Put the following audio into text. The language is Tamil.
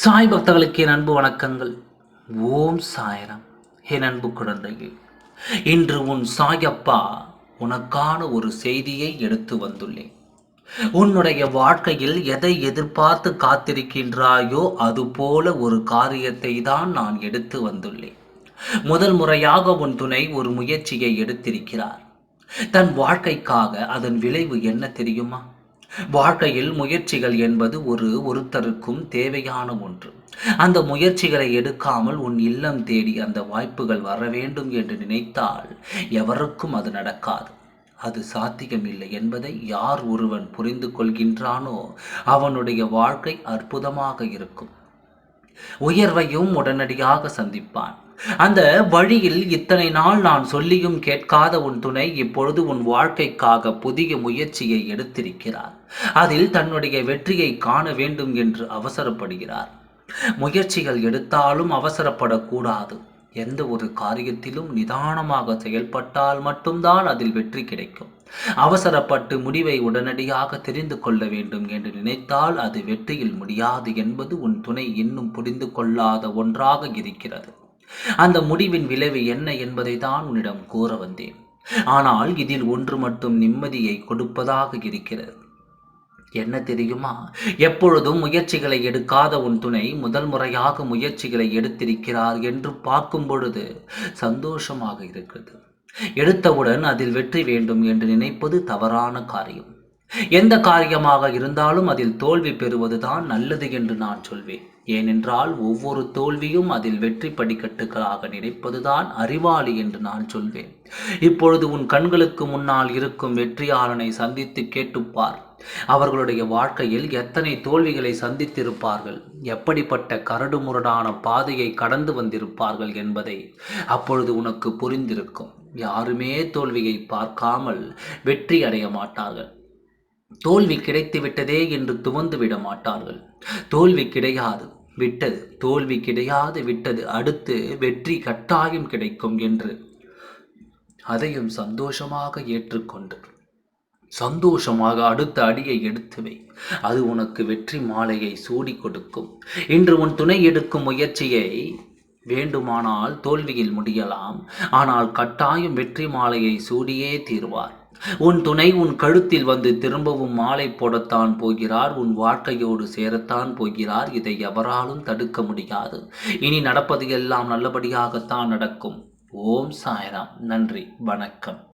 சாய் பக்தர்களுக்கு என் அன்பு வணக்கங்கள். ஓம் சாயரம். என் அன்பு குழந்தைகள் இன்று உன் சாயப்பா உனக்கான ஒரு செய்தியை எடுத்து வந்துள்ளேன். உன்னுடைய வாழ்க்கையில் எதை எதிர்பார்த்து காத்திருக்கின்றாயோ அதுபோல ஒரு காரியத்தை தான் நான் எடுத்து வந்துள்ளேன். முதல் முறையாக உன் துணை ஒரு முயற்சியை எடுத்திருக்கிறார். தன் வாழ்க்கைக்காக அதன் விளைவு என்ன தெரியுமா? வாழ்க்கையில் முயற்சிகள் என்பது ஒரு ஒருத்தருக்கும் தேவையான ஒன்று. அந்த முயற்சிகளை எடுக்காமல் உன் இல்லம் தேடி அந்த வாய்ப்புகள் வர வேண்டும் என்று நினைத்தால் எவருக்கும் அது நடக்காது. அது சாத்தியமில்லை என்பதை யார் ஒருவன் புரிந்து கொள்கின்றானோ அவனுடைய வாழ்க்கை அற்புதமாக இருக்கும். உயர்வையும் உடனடியாக சந்திப்பான். அந்த வழியில் இத்தனை நாள் நான் சொல்லியும் கேட்காத உன் துணை இப்பொழுது உன் வாழ்க்கைக்காக புதிய முயற்சியை எடுத்திருக்கிறார். அதில் தன்னுடைய வெற்றியை காண வேண்டும் என்று அவசரப்படுகிறார். முயற்சிகள் எடுத்தாலும் அவசரப்படக்கூடாது. எந்த ஒரு காரியத்திலும் நிதானமாக செயல்பட்டால் மட்டும்தான் அதில் வெற்றி கிடைக்கும். அவசரப்பட்டு முடிவை உடனடியாக தெரிந்து கொள்ள வேண்டும் என்று நினைத்தால் அது வெற்றியில் முடியாது என்பது உன் துணை இன்னும் புரிந்து கொள்ளாத ஒன்றாக இருக்கிறது. அந்த முடிவின் விளைவு என்ன என்பதை தான் உன்னிடம் கூற வந்தேன். ஆனால் இதில் ஒன்று மட்டும் நிம்மதியை கொடுப்பதாக இருக்கிறது. என்ன தெரியுமா? எப்பொழுதும் முயற்சிகளை எடுக்காத உன் துணை முதல் முறையாக முயற்சிகளை எடுத்திருக்கிறார் என்று பார்க்கும் பொழுது சந்தோஷமாக இருக்கிறது. எடுத்தவுடன் அதில் வெற்றி வேண்டும் என்று நினைப்பது தவறான காரியம். எந்த காரியமாக இருந்தாலும் அதில் தோல்வி பெறுவதுதான் நல்லது என்று நான் சொல்வேன். ஏனென்றால் ஒவ்வொரு தோல்வியும் அதில் வெற்றி படிக்கட்டுகளாக நினைப்பதுதான் அறிவாளி என்று நான் சொல்வேன். இப்பொழுது உன் கண்களுக்கு முன்னால் இருக்கும் வெற்றியாளனை சந்தித்து கேட்டுப்பார். அவர்களுடைய வாழ்க்கையில் எத்தனை தோல்விகளை சந்தித்திருப்பார்கள்? எப்படிப்பட்ட கரடுமுரடான பாதையை கடந்து வந்திருப்பார்கள் என்பதை அப்பொழுது உனக்கு புரிந்திருக்கும். யாருமே தோல்வியை பார்க்காமல் வெற்றி அடைய மாட்டார்கள். தோல்வி கிடைத்து விட்டதே என்று துவந்து விட மாட்டார்கள். தோல்வி கிடையாது விட்டது. தோல்வி கிடையாது விட்டது. அடுத்து வெற்றி கட்டாயம் கிடைக்கும் என்று அதையும் சந்தோஷமாக ஏற்றுக்கொண்டு சந்தோஷமாக அடுத்த அடியை எடுத்துவை அது உனக்கு வெற்றி மாலையை சூடி கொடுக்கும். இன்று உன் துணை எடுக்கும் முயற்சியை வேண்டுமானால் தோல்வியில் முடியலாம். ஆனால் கட்டாயம் வெற்றி மாலையை சூடியே தீர்வார். உன் துணை உன் கழுத்தில் வந்து திரும்பவும் மாலை போடத்தான் போகிறார். உன் வாழ்க்கையோடு சேரத்தான் போகிறார். இதை எவராலும் தடுக்க முடியாது. இனி நடப்பது எல்லாம் நல்லபடியாகத்தான் நடக்கும். ஓம் சாய்ராம். நன்றி. வணக்கம்.